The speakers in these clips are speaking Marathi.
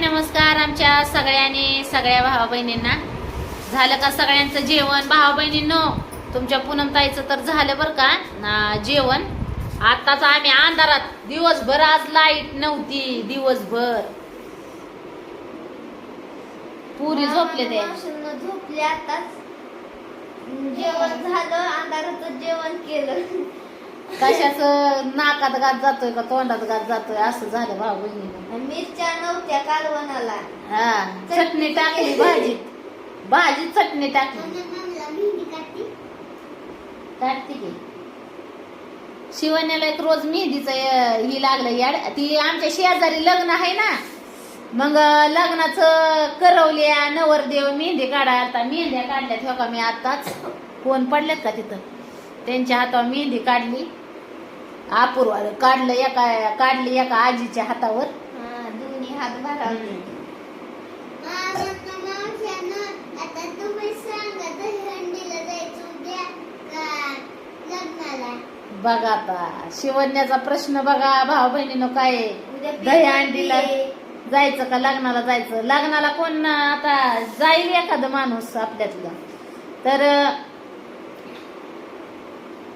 नमस्कार आमच्या सगळ्यांनी सगळ्या भावा बहिणींना झालं का सगळ्यांचं जेवण? भावा बहिणींनो तुमच्या पूनमताईचं तर झालं बरं का? ना जेवण. आताच आम्ही अंधारात. दिवसभर आज लाइट नव्हती दिवसभर. पुरी झोपले ते. झोपले आताच जेवण झालं अंधाराचं जेवण केलं. कशाच नाकात गात जातोय का तोंडात गात जातोय? असं झालं भाऊ बहिणीनं आणि मिरच्या नव्हत्या कालवणाला. हा चटणी टाकली भाजीत. भाजीत चटणी टाकली. काढते की. शिवण्याला एक रोज मेहंदीचं अं, ही लागलं याड ती आमच्या शेजारी लग्न आहे ना. मग लग्नाचं करवल्या नवरदेव मेहंदी काढा आता. मेहंद्या काढल्यात हो का मी आताच. कोण पडल्यात का तिथं? त्यांच्या हातावर मेहंदी काढली. अपूर्वाला काढलं एका काढली एका आजीच्या हातावर. हा दोन्ही हात बघा आता शिवण्याचा प्रश्न बघा भाऊ बहिणीनं काय आहे? उद्या दही अंडीला जायचं का लग्नाला जायचं? लग्नाला कोण आता जाईल एखादं माणूस आपल्यातलं. तर अं,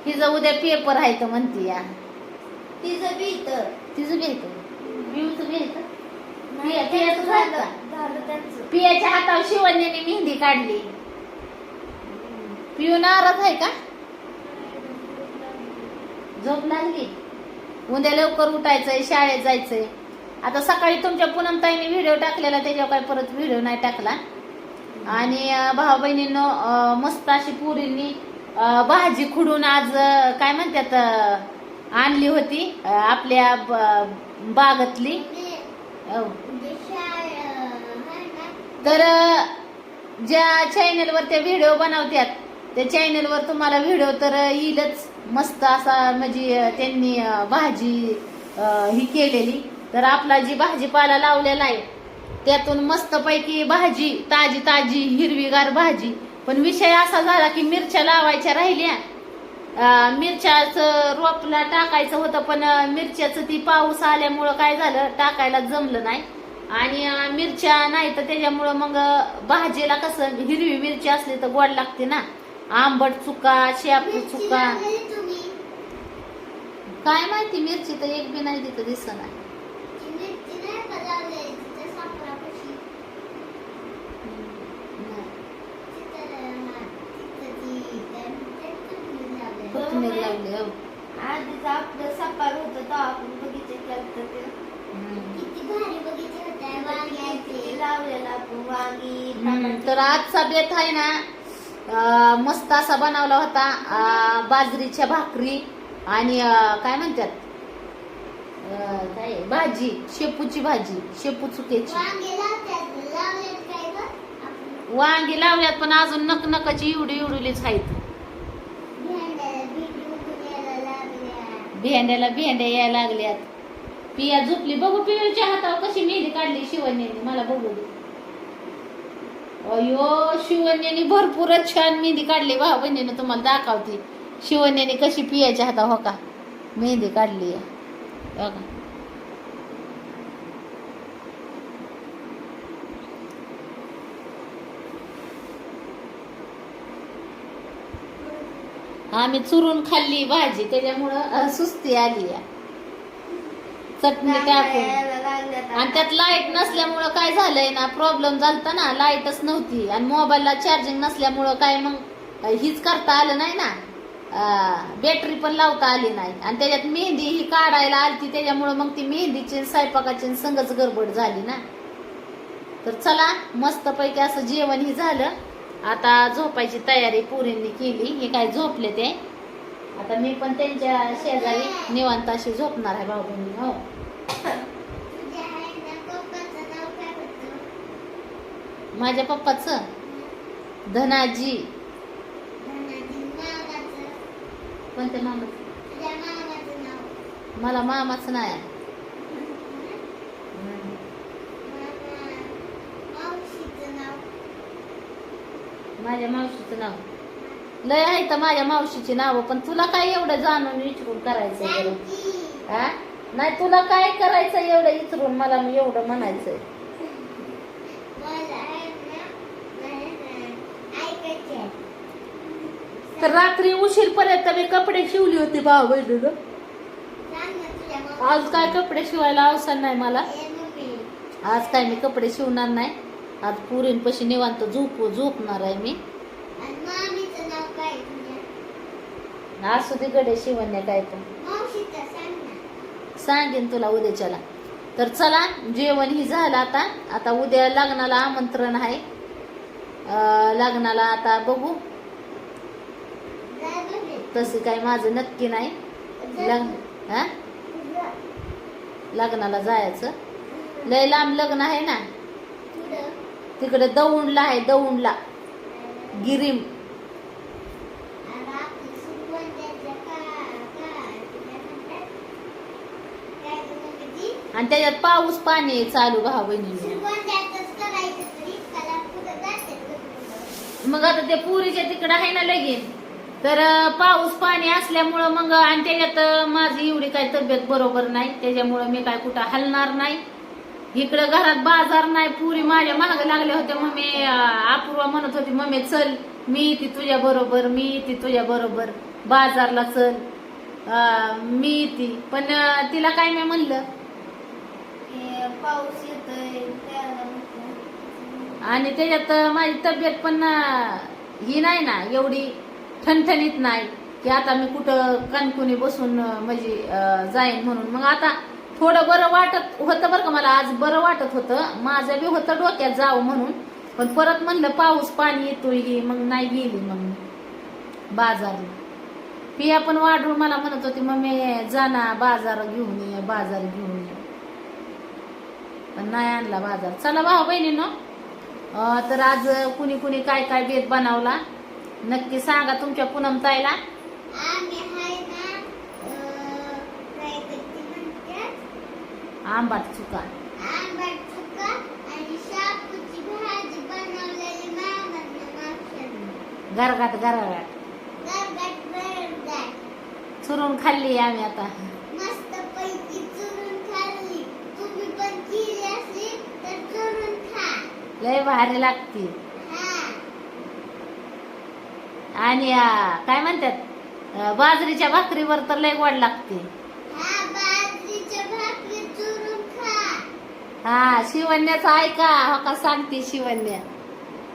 हिचं उद्या पेपर आहे तर म्हणती या. तिचं बी तर तिचं पिया- पियाचं झालं. झालं. का? झालं त्यांचं. पियाच्या हातावर शिवण्याने मेहंदी काढली. पिऊ नाराज आहे का? झोप लागली. उद्या लवकर उठायचंय शाळेत जायचंय. आता सकाळी तुमच्या पूनमताईने व्हिडिओ टाकलेला त्याच्यावर काय परत व्हिडिओ नाही टाकला. आणि अं, भाऊ बहिणींनो अं, मस्त अशी पुरींनी अं, भाजी खुडून आज अं, काय म्हणतात अं, आणली होती आपल्या ब- हो. तर ज्या चॅनलवर त्या व्हिडिओ बनवतात त्या चॅनलवर तुम्हाला व्हिडिओ तर येईलच. मस्त असा म्हणजे त्यांनी भाजी ही केलेली. तर आपला जी भाजीपाला लावलेला आहे त्यातून मस्तपैकी भाजी ताजी ताजी हिरवीगार भाजी. पण विषय असा झाला की मिरच्या लावायच्या राहिल्या. मिरच्याचं रोपला टाकायचं होतं पण मिरच्याचं ती पाऊस आल्यामुळं काय झालं टाकायला जमलं नाही. आणि मिरच्या नाही तर त्याच्यामुळं मग भाजीला कसं हिरवी मिरची असली तर गोड लागते ना. आंबट चुका शेपू चुका. काय माहिती मिरची तर एक बी नाही तिथं दिसत नाही आधीच आपलं सपार होतं तेव्हा आपण बगीचे ते हम्म. किती लावलेलं आपण वांगी हम्म, टमाटे. तर आजचा बेत आहे ना अं, मस्त असा बनवला होता अं, बाजरीच्या भाकरी आणि अं, काय म्हणतात? अं, काय भाजी शेपूची भाजी शेपू चुक्याची वांगी लावल्यात पण अजून नकनकाची एवढी एवढीलीच आहेत. भेंड्याला भेंड्या यायला लागल्यात. पिया झोपली. बघू पियूच्या हातावर कशी मेहंदी काढली शिवण्याने. मला बघू अयो शिवण्याने भरपूरच छान मेहंदी काढली वा बहिणीनं तुम्हाला दाखवते. शिवण्याने कशी पियाच्या हातावर हो का? मेहंदी काढली आहे. बघा. आम्ही चुरून खाल्ली भाजी त्याच्यामुळं सुस्ती आली. चटणी टाकून. आणि त्यात लाइट नसल्यामुळं काय झालंय ना प्रॉब्लेम झालता ना लाईटच नव्हती. आणि मोबाईलला चार्जिंग नसल्यामुळं काय मग हीच करता आलं नाही ना. बॅटरी पण लावता आली नाही. आणि त्याच्यात मेहंदी ही काढायला आलती त्याच्यामुळं मग ती मेहंदीची स्वयंपाकाची संगच गडबड झाली ना. तर चला मस्तपैकी असं जेवण ही झालं. आता झोपायची तयारी पुरींनी केली. हे काय झोपले ते? आता मी पण त्यांच्या शेजारी निवांत अशी झोपणार आहे भाऊ बहिणी हो. माझ्या पप्पाचं? धनाजी. कोणत्या मामाचं? मला मामाच नाही आहे. माझ्या मावशीचं नाव. लय आहे तर माझ्या मावशीची नाव पण तुला काय एवढं जाणून विचारून करायचं हा? नाही तुला काय करायचं एवढं विचारून मला एवढं म्हणायचंय? आहे तर रात्री उशीरपर्यंत मी कपडे शिवली होती भाऊ बहिणीनं. आज काय कपडे शिवायला अवसर नाही मला. आज काय मी कपडे शिवणार नाही. आज पुरींपाशी निवांत झोप झोपणार आहे मी. असू तिकडे शिवण्या काय पण. सांगेन तुला उद्याच्याला. तर चला जेवण ही झालं आता. आता उद्या लग्नाला आमंत्रण आहे. लग्नाला आता बघू. तसं काय माझं नक्की नाही. लग्न हा? लग्नाला जायचं. लय लांब लग्न आहे ना. तिकडे दौंडला आहे दौंडला. गिरीम. आणि त्याच्यात पाऊस पाणी आहे चालू भाऊ बहिणी मग आता ते पुरीच्या तिकडं आहे ना लगीन. तर पाऊस पाणी असल्यामुळं मग आणि त्याच्यात माझी एवढी काही तब्येत बरोबर नाही. त्याच्यामुळं मी काय कुठं हलणार नाही. इकडं घरात बाजार नाही पुरी माझ्या महाग लागल्या होत्या. मम्मी अपूर्वा म्हणत होती मम्मी चल मी ती तुझ्या बरोबर मी ती तुझ्या बरोबर बाजारला चल. मी ती पण तिला काय मी म्हणलं. पाऊस नको. आणि त्याच्यात माझी तब्येत पण ही नाही ना एवढी ठणठणीत नाही. की आता मी कुठं कणकुनी बसून म्हणजे जाईन म्हणून. मग आता थोडं बरं वाटत होतं बरं का मला आज बरं वाटत होतं. माझं बी होतं डोक्यात जावं म्हणून. पण परत म्हणलं पाऊस पाणी येतोय ही मग नाही गेली मग मी. बाजारला पिया पण वाढून मला म्हणत होती मम्मी जाना बाजार घेऊन ये बाजार घेऊन ये. पण नाही आणला बाजार. चला भाऊ बहिणीनो ना तर आज कुणी कुणी काय काय बेत बनवला नक्की सांगा तुमच्या पूनम ताईला आम्ही हाय ना अं, काय करते म्हणतात आंबाट चुका आंबट चुका आणि शापूची भाजी बनवलेली मामाने मावशाने गरगाट गरगाट. गरगट बरगट चुरून खाल्ली आम्ही आता. मस्त पैकी चुरून खाल्ली. तुम्ही पण केली असली तर चुरून खा. लय भारी लागते. हा. आणि काय म्हणतात? बाजरीच्या भाकरीवर तर लय गोड लागते. हा शिवण्याचं ऐका हो का? सांगते शिवण्या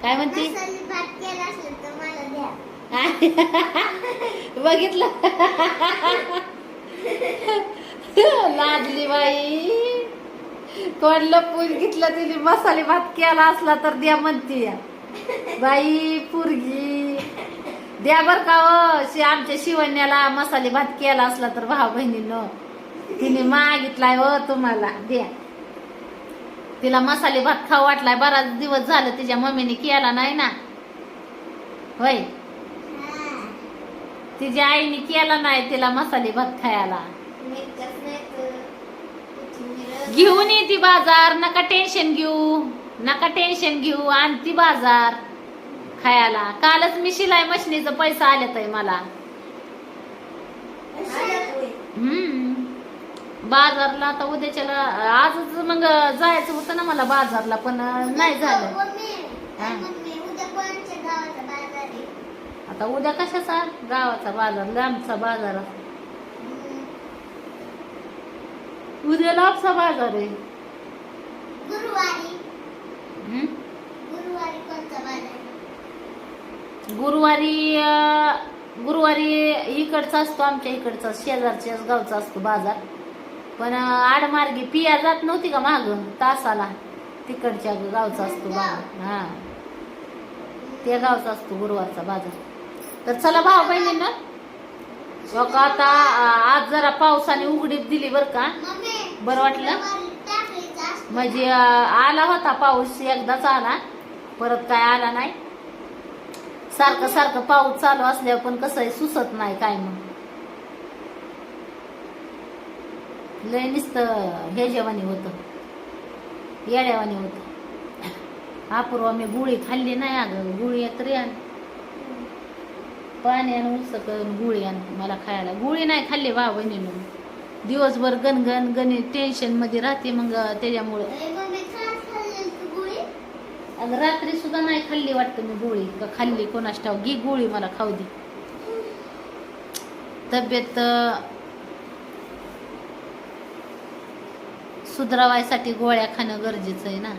काय म्हणते? मसाले भात केला असेल तर मला द्या. बघितलं? लाजली बाई. कोण लपून घेतलं तिने? मसाले भात केला असला तर द्या म्हणते. या. बाई पुरगी. द्या बर का हो. शि- आमच्या शिवण्याला मसाले भात केला असला तर भाऊ बहिणीनं. तिने मागितलाय हो तुम्हाला. द्या. तिला मसाले भात खाऊ वाटलाय बराच दिवस झालं तिच्या मम्मीने केला नाही ना. होय. तिच्या आईने केला नाही तिला मसाले भात खायला. घेऊन ती बाजार नका टेन्शन घेऊ. नका टेन्शन घेऊ आणि ती बाजार खायला. कालच मी शिलाई मशिनीचा पैसा आल्यात मला. हम्म. बाजारला आता उद्याच्याला आजच मग जायचं होतं ना मला बाजारला पण नाही झालं. हा. आता उद्या कशाचा? गावाचा बाजार लांबचा बाजार. उद्या लांबचा बाजार आहे. गुरुवारी? गुरुवारी बाजार गुरुवारी अं, गुरुवारी इकडचा असतो आमच्या इकडचा शेजारच्याच गावचा असतो बाजार. पण आडमार्गी पिया जात नव्हती का माग? तासाला. तिकडच्या गावचा असतो बाजार. हा. त्या गावचा असतो गुरुवारचा बाजार. तर चला भाऊ बहिणींना बघ आता आज जरा पावसाने उघडीप दिली बर का. बरं वाटलं? म्हणजे आला होता पाऊस एकदाच आला. परत काय आला नाही. सारखं सारखं पाऊस चालू असल्यावर पण कसं सुसत नाही काय मग. लय नुसतं हे जेवानी होत. येड्यावानी होत. अपूर्वा मी गुळी खाल्ली नाही अगं गुळी तरी आण. पाणी आण उसक गुळी आण मला खायला. गुळी नाही खाल्ली भाऊ बहिणीनं दिवसभर गणगण गणित टेन्शनमध्ये राहते मग त्याच्यामुळं. अगं रात्री सुद्धा नाही खाल्ली वाटतं मी गोळी. का खाल्ली कोणाच ठाव घे गोळी मला खाऊ दे. तब्येत सुधरावायसाठी गोळ्या खाणं गरजेचं आहे ना.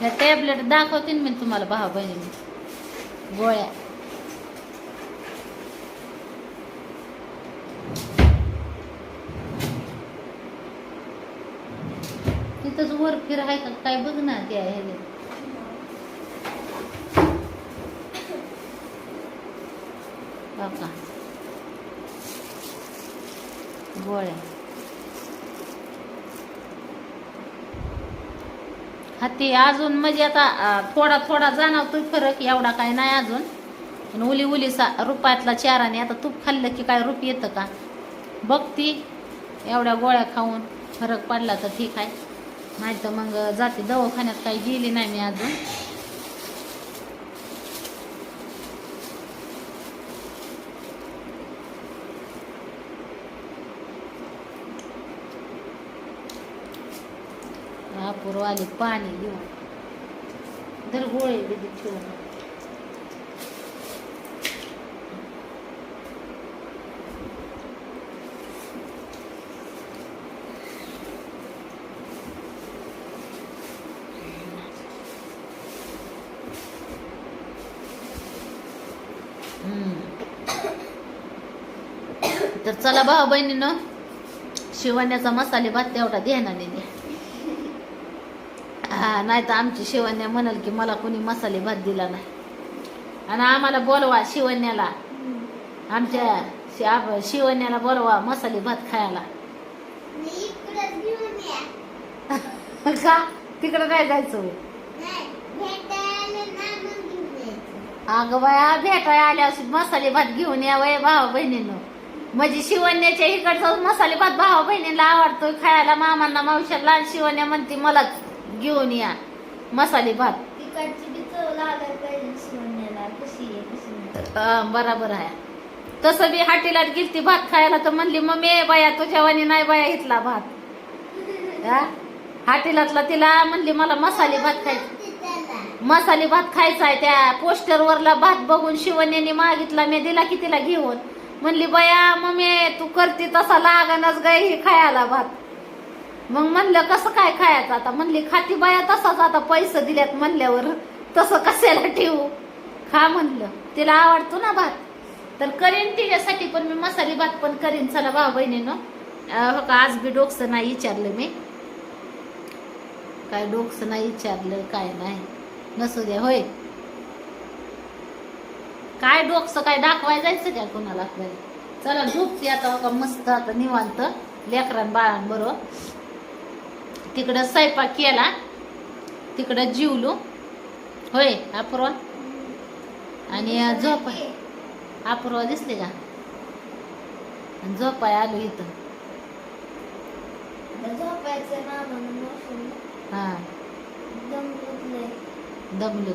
ह्या टॅबलेट दाखवते मी तुम्हाला भावा बहिणी गोळ्या. वर फिर आहे का? काय बघ ना ते आहे हे. गोळ्या. हा ते अजून म्हणजे आता थोडा थोडा थोडा जाणवतोय फरक एवढा काय नाही अजून. पण उली उली सा रुपयातला चाराने आता तूप खाल्लं की काय रूप येतं का? बघती एवढ्या गोळ्या खाऊन फरक पडला तर ठीक आहे. नाही तर मग जाते. दवाखान्यात काही गेली नाही मी अजून. अपूर्व पाणी घेऊन. दर गोळे बिधी ठेवून हम्म. तर चला भाऊ बहिणीनं शिवण्याचा मसाले भात तेवढा हा नाही तर आमची शिवण्या म्हणाल की मला कोणी मसाले भात दिला नाही. आणि आम्हाला बोलवा शिवण्याला. आमच्या शिवण्याला बोलवा मसाले भात खायला. का? तिकडं काय जायचं? अगं बाया भेटाय आल्यावर मसाले भात घेऊन या वय भावा बहिणीनं. म्हणजे शिवण्याच्या इकडचा मसाले भात भावा बहिणीला आवडतोय खायला. मामांना मावशाला आणि शिवण्या म्हणते मलाच घेऊन या मसाले भात. बराबर आहे. तसं बी हाटीला गेलती भात खायला तर म्हणली मम्मी ए बाया तुझ्या वाणी नाही बाया इथला भात? हाटीलातला तिला म्हणली मला मसाले भात खायचा. मसाले भात खायचा आहे त्या पोस्टर वरला भात बघून शिवण्याने मागितला. मी दिला की तिला घेऊन. म्हणली बया मम्मी तू करती तसा लागणच गाय हे खायला भात. मग म्हणलं कसं काय खायचं आता? म्हणली खाती बाया तसाच आता पैसे दिल्यात म्हणल्यावर तसं कशाला ठेवू? खा म्हणलं तिला आवडतो ना भात. तर करीन तिच्यासाठी पण मी मसाले भात पण करीन. चला भाऊ बहिणीनं हो का आज बी डोकसं नाही विचारलं मी. काय डोकसं नाही विचारलं काय नाही. नसू द्या होय. काय डोकसं काय दाखवाय जायचं काय कोणाला? आपल्याला चला झोपते आता हो का मस्त आता निवांत लेकरान बाळांबरोबर तिकडं स्वयंपाक केला तिकडं जीवलो. होय अपूर्वा? आणि झोप अपूर्वा दिसले का? आणि झोपाय आलो इथं. हा. दमलो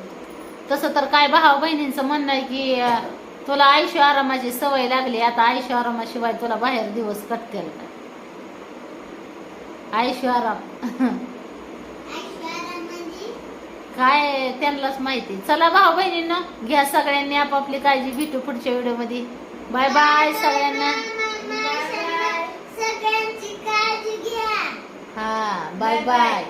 तसं तर काय भावा बहिणींचं म्हणणं आहे की तुला आयुष्य आरामाची सवय लागली आता आयुष्य आरामाशिवाय तुला बाहेर दिवस कटतील का? आयुष्य आराम. काय त्यांनाच माहिती. चला भाऊ बहिणींनो घ्या सगळ्यांनी आपापली काळजी भेटू पुढच्या व्हिडिओमध्ये बाय बाय सगळ्यांना. हा बाय बाय.